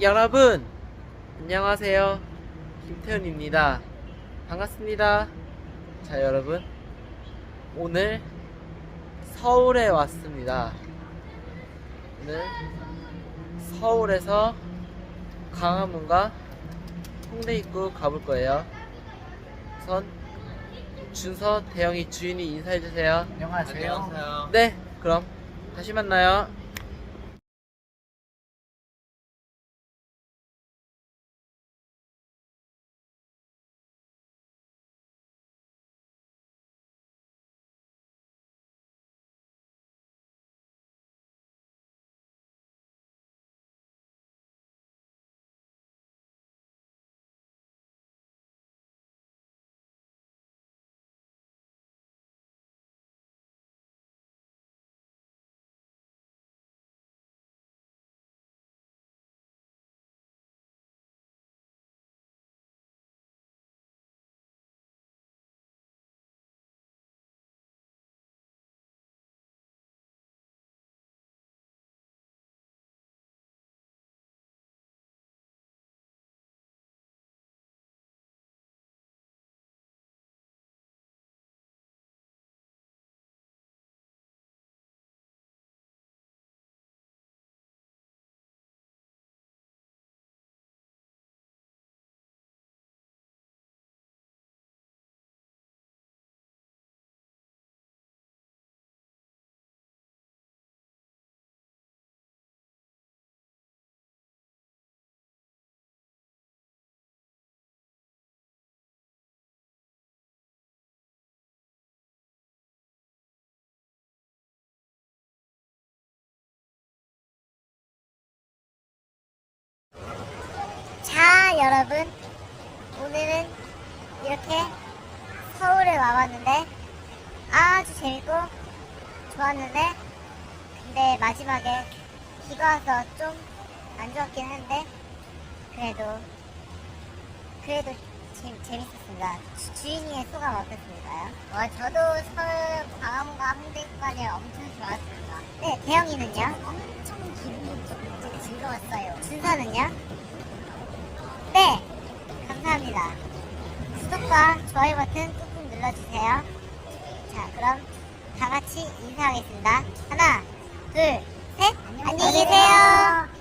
여러분 안녕하세요. 김태훈입니다. 반갑습니다. 자 여러분. 오늘 서울에 왔습니다. 오늘 서울에서 광화문과 홍대 입구 가볼 거예요. 우선 준서 대영이 주인이 인사해주세요. 안녕하세요. 네 그럼 다시 만나요 자, 여러분. 오늘은 이렇게 서울에 와봤는데 아주 재밌고 좋았는데 근데 마지막에 비가 와서 좀 안 좋았긴 한데 그래도 그래도 재, 재밌었습니다. 주, 주인의 소감 어떻습니까요? 어, 저도 서울 광화문과 홍대까지 엄청 좋았습니다. 네, 대영이는요? 엄청 기분이 좋고 즐거웠어요. 준서는요? 네, 감사합니다. 구독과 좋아요 버튼 꾹꾹 눌러주세요. 자, 그럼 다 같이 인사하겠습니다. 하나, 둘, 셋. 안녕히 계세요.